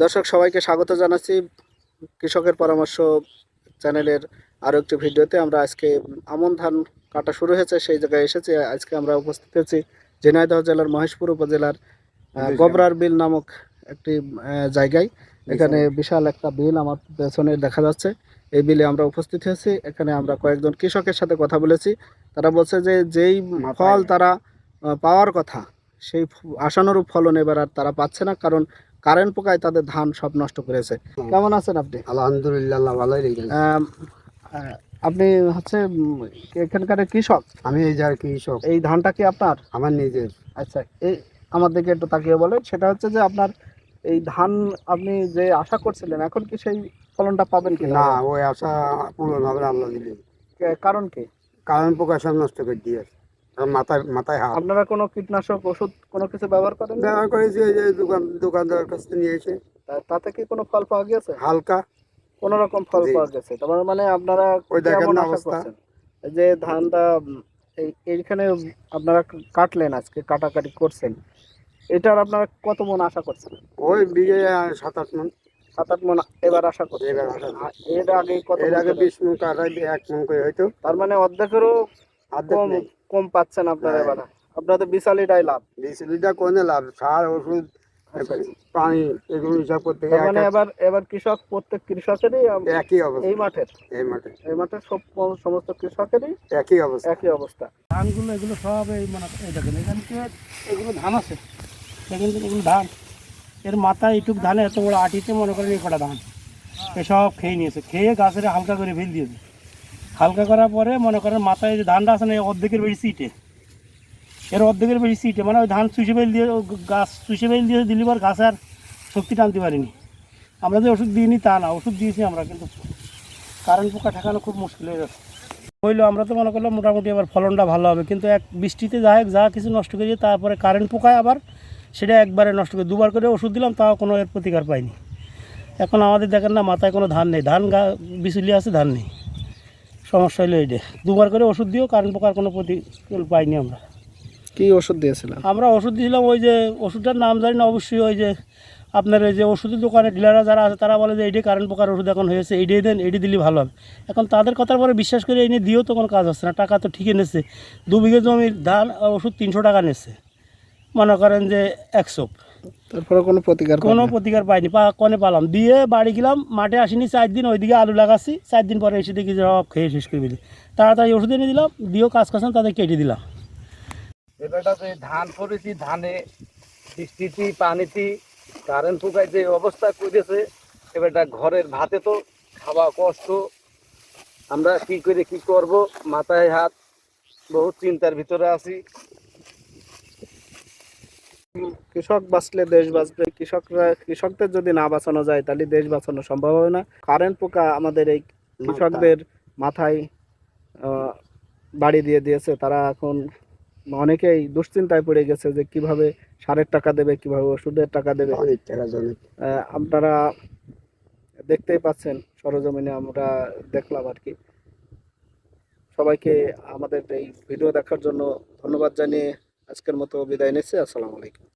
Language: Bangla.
দর্শক সবাইকে স্বাগত জানাচ্ছি। কৃষকের পরামর্শ চ্যানেলের আরও একটি ভিডিওতে। আমরা আজকে আমন ধান কাটা শুরু হয়েছে সেই জায়গায় এসেছি। আজকে আমরা উপস্থিত হয়েছি ঝিনাইদহ জেলার মহেশপুর উপজেলার গবরার বিল নামক একটি জায়গায়। এখানে বিশাল একটা বিল আমার পেছনে দেখা যাচ্ছে। এই বিলে আমরা উপস্থিত হয়েছি। এখানে আমরা কয়েকজন কৃষকের সাথে কথা বলেছি। তারা বলছে যে যেই ফল তারা পাওয়ার কথা সেই আশানুরূপ ফলন এবার আর তারা পাচ্ছে না। কারণ কারেন্ট পোকায় তাদের ধান সব নষ্ট করেছে। কেমন আছেন আপনি? আলহামদুলিল্লাহ ভালোই আপনি হচ্ছে এখানকার কৃষক? আমি এই যার কৃষক। এই ধানটা কি আপনার? আমার নিজের। আচ্ছা এই আমার দিকে একটু তাকিয়ে বলেন। সেটা হচ্ছে যে আপনার এই ধান আপনি যে আশা করছিলেন এখন কি সেই ফলনটা পাবেন কি না ওই আশা পূরণ হবে আল্লাহ দিলে কারণ কি? কারণ পোকা সব নষ্ট করে দিয়ে মাথায় মাথায় হাত। আপনারা কোনো কীটনাশক ওষুধ কোনো কিছু ব্যবহার করেন ব্যবহার করেছি ওই যে দোকান দোকানদার কাছ থেকে নিয়ে এসে। তাতে কি কোনো ফল পাওয়া গেছে? হালকা। কোন রকম ফল পাওয়া গেছে? তার মানে আপনারা ওই দেখেন অবস্থা। যে ধানটা এইখানে আপনারা কাটলেন আজকে কাটাকাটি করছেন। এটার আপনারা কত মন আশা করছেন? ওই বিঘে সাত আট মন। সাত আট মন এবার আশা করছেন? এবার আশা করছি। এর আগে কত এর আগে বিশ মন কাটাই এক মন করে হয়তো। তার মানে অর্ধেকেরও অর্ধেক কম কম পাচ্ছেন আপনারা হ্যাঁ। এবার। আপনাদের বিশালিটাই লাভ। বিশ লিটার কোনে লাভ সার ওষুধ পানি এগুলো হিসাব করতে মানে এবার এবার কৃষক প্রত্যেক কৃষকেরই একই অবস্থা। এই মাঠের। এই মাঠে। এই মাঠের সব সমস্ত কৃষকেরই একই অবস্থা। একই অবস্থা। ধানগুলো এগুলো সব এই মানে এই দেখেন এখানকে এগুলো ধান আছে। দেখেন এগুলো ধান। এর মাথায় এইটুক ধানে এত বড় আটিতে মনে করেন এই কটা ধান। এসব খেয়ে নিয়েছে। খেয়ে গাছের হালকা করে ফেল দিয়েছে হালকা করার পরে মনে করেন মাথায় যে ধানটা আছে না অর্ধেকের বেশি সিটে। এর অর্ধেকের বেশি সিটে মানে ওই ধান চুষে বেল দিয়ে গাছ চুষে বেল দিয়ে দিলি পর গাছ আর শক্তি টানতে পারিনি। আমরা যে ওষুধ দিইনি তা না, ওষুধ দিয়েছি আমরা, কিন্তু কারেন্ট পোকা ঠেকানো খুব মুশকিল হয়ে যাচ্ছে। হইল, আমরা তো মনে করলাম মোটামুটি এবার ফলনটা ভালো হবে, কিন্তু এক বৃষ্টিতে যা যা কিছু নষ্ট করে দিয়ে তারপরে কারেন্ট পোকায় আবার সেটা একবারে নষ্ট করে, দুবার করে ওষুধ দিলাম, তাও কোনো এর প্রতিকার পাইনি। এখন আমাদের দেখেন না, মাথায় কোনো ধান নেই, ধান গা বিচুলি আছে, ধান নেই। সমস্যা হলো এইটা। দুবার করে ওষুধ দিয়েও কারেন্ট পোকার কোনো প্রতিকার পাইনি আমরা। কি ওষুধ দিয়েছিলাম আমরা ওষুধ দিয়েছিলাম ওই যে ওষুধটার নাম জানি না অবশ্যই ওই যে আপনার এই যে ওষুধের দোকানে ডিলাররা যারা আছে তারা বলে যে এইটাই কারেন্ট পোকার ওষুধ এখন হয়েছে এইটাই দেন এইটি দিলে ভালো হবে। এখন তাদের কথার পরে বিশ্বাস করে এই নিয়ে দিয়েও তো কোনো কাজ হচ্ছে না টাকা তো ঠিকই নিচ্ছে। দু বিঘে জমির ধান ওষুধ তিনশো টাকা নিচ্ছে। মনে করেন যে একশো তারপরে কোনো প্রতিকার কোনো প্রতিকার পাইনি। পা কনে পালাম। দিয়ে বাড়ি গেলাম মাঠে আসিনি চার দিন ওইদিকে আলু লাগাচ্ছি। চার দিন পরে এসে দেখি সব খেয়ে শেষ করে দিলি তাড়াতাড়ি ওষুধ এনে দিলাম দিয়েও কাজ করছেন তাদের কেটে দিলাম। এবারটা যে ধান করেছি ধানে বৃষ্টিতে পানিতে কারেন্ট ফুকায় যে অবস্থা করেছে এবারটা ঘরের ভাতে তো খাওয়া কষ্ট। আমরা কি করে কি করব? মাথায় হাত বহুত চিন্তার ভিতরে আছি। কৃষক বাঁচলে দেশ বাঁচবে। কৃষকরা কৃষকদের যদি না বাঁচানো যায় তাহলে দেশ বাঁচানো সম্ভব হবে না। কারেন্ট পোকা আমাদের এই কৃষকদের মাথায় বাড়ি দিয়ে দিয়েছে। তারা এখন অনেকেই দুশ্চিন্তায় পড়ে গেছে যে কীভাবে সারের টাকা দেবে কীভাবে ওষুধের টাকা দেবে। আপনারা দেখতেই পাচ্ছেন সরজমিনে আমরা দেখলাম আর কি। সবাইকে আমাদের এই ভিডিও দেখার জন্য ধন্যবাদ জানিয়ে আজকের মতো বিদায় নিচ্ছি আসসালামু আলাইকুম।